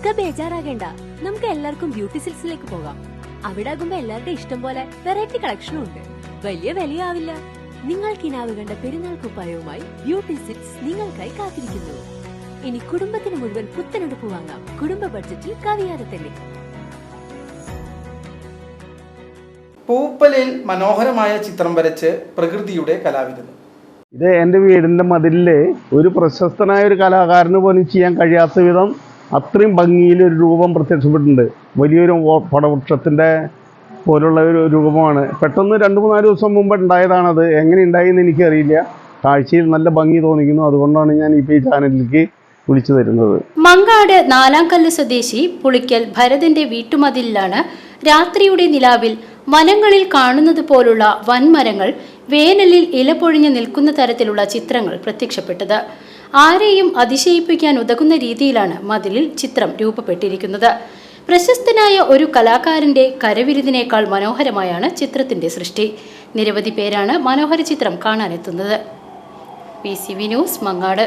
ഇക്ക ബേജാറാകേണ്ട. നമുക്ക് എല്ലാവർക്കും ബ്യൂട്ടി സിൽസിലേക്ക് പോകാം. അവിടെ ആകുമ്പോ എല്ലാവരുടെ ഇഷ്ടം പോലെ വെറൈറ്റി കളക്ഷനും ഉണ്ട്. വലിയ വിലയാവില്ല. നിങ്ങൾ കിനാവ് കണ്ട പെരുന്നാൾ കുപ്പായവുമായി ബ്യൂട്ടി സിൽസ് നിങ്ങൾക്കായി കാത്തിരിക്കുന്നു. ഇനി കുടുംബത്തിന് മുഴുവൻ പുത്തനെടുപ്പ് വാങ്ങാം. കുടുംബ ബഡ്ജറ്റിൽ കവിയാതെ തന്നെ. പൂപ്പലിൽ മനോഹരമായ ചിത്രം വരച്ച് പ്രകൃതിയുടെ കലാവിരുന്ന്. ഇത് എന്റെ വീടിന്റെ മതിലിൽ ഒരു പ്രശസ്തനായ ഒരു കലാകാരന് പോലും ചെയ്യാൻ കഴിയാത്ത വിധം അത്രയും ഭംഗിയിൽ ഒരു രൂപം പ്രത്യക്ഷപ്പെട്ടിട്ടുണ്ട്. വലിയൊരു പടവൃക്ഷത്തിന്റെ പോലുള്ള ഒരു രൂപമാണ്. പെട്ടെന്ന് രണ്ട് മൂന്നാൽ ദിവസം മുമ്പ് ഉണ്ടായതാണത്. എങ്ങനെ ഉണ്ടായി എന്ന് എനിക്കറിയില്ല. കാഴ്ചയിൽ നല്ല ഭംഗി തോന്നിക്കുന്നു. അതുകൊണ്ടാണ് ഞാൻ ഇപ്പോൾ ഈ ചാനലിലേക്ക് വിളിച്ചു തരുന്നത്. മങ്ങാട് നാലാംകല്ല് സ്വദേശി പുളിക്കൽ ഭരതന്റെ വീട്ടുമതിലിലാണ് രാത്രിയുടെ നിലാവിൽ വനങ്ങളിൽ കാണുന്നത് പോലുള്ള വൻമരങ്ങൾ വേനലിൽ ഇലപൊഴിഞ്ഞു നിൽക്കുന്ന തരത്തിലുള്ള ചിത്രങ്ങൾ പ്രത്യക്ഷപ്പെട്ടത്. ആരെയും അതിശയിപ്പിക്കാൻ ഉതകുന്ന രീതിയിലാണ് മതിലിൽ ചിത്രം രൂപപ്പെട്ടിരിക്കുന്നത്. പ്രശസ്തനായ ഒരു കലാകാരന്റെ കരവിരുതിനേക്കാൾ മനോഹരമായാണ് ചിത്രത്തിന്റെ സൃഷ്ടി. നിരവധി പേരാണ് മനോഹര ചിത്രം കാണാനെത്തുന്നത്. P C V news Mangad.